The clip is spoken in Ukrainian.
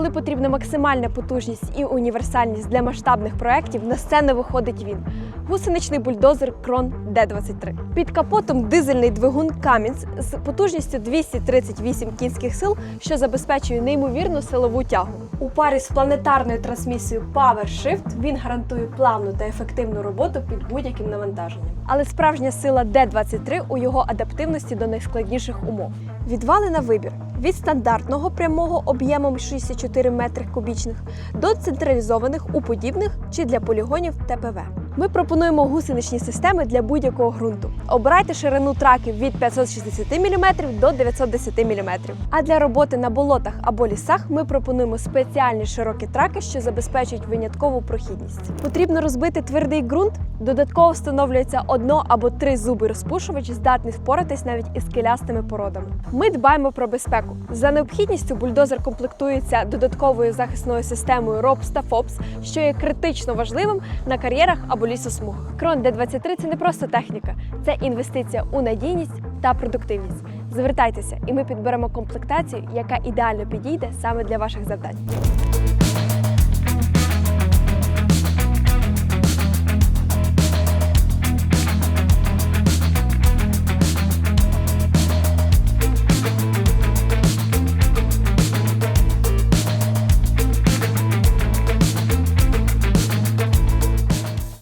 Коли потрібна максимальна потужність і універсальність для масштабних проєктів, на сцену виходить він гусеничний бульдозер Крон Д-23. Під капотом дизельний двигун Камінс з потужністю 238 кінських сил, що забезпечує неймовірну силову тягу. У парі з планетарною трансмісією PowerShift він гарантує плавну та ефективну роботу під будь-яким навантаженням. Але справжня сила Д-23 у його адаптивності до найскладніших умов. Відвали на вибір від стандартного прямого об'ємом 64 метри кубічних до централізованих у подібних чи для полігонів ТПВ. Ми пропонуємо гусеничні системи для будь-якого ґрунту. Обирайте ширину траків від 560 мм до 910 мм. А для роботи на болотах або лісах ми пропонуємо спеціальні широкі траки, що забезпечують виняткову прохідність. Потрібно розбити твердий ґрунт. Додатково встановлюється одно або три зуби розпушувач, здатний впоратись навіть із скелястими породами. Ми дбаємо про безпеку. За необхідністю бульдозер комплектується додатковою захисною системою ROPS та FOPS, що є критично важливим на кар'єрах або лісосмугах. Крон Д-23 – це не просто техніка, це інвестиція у надійність та продуктивність. Звертайтеся, і ми підберемо комплектацію, яка ідеально підійде саме для ваших завдань.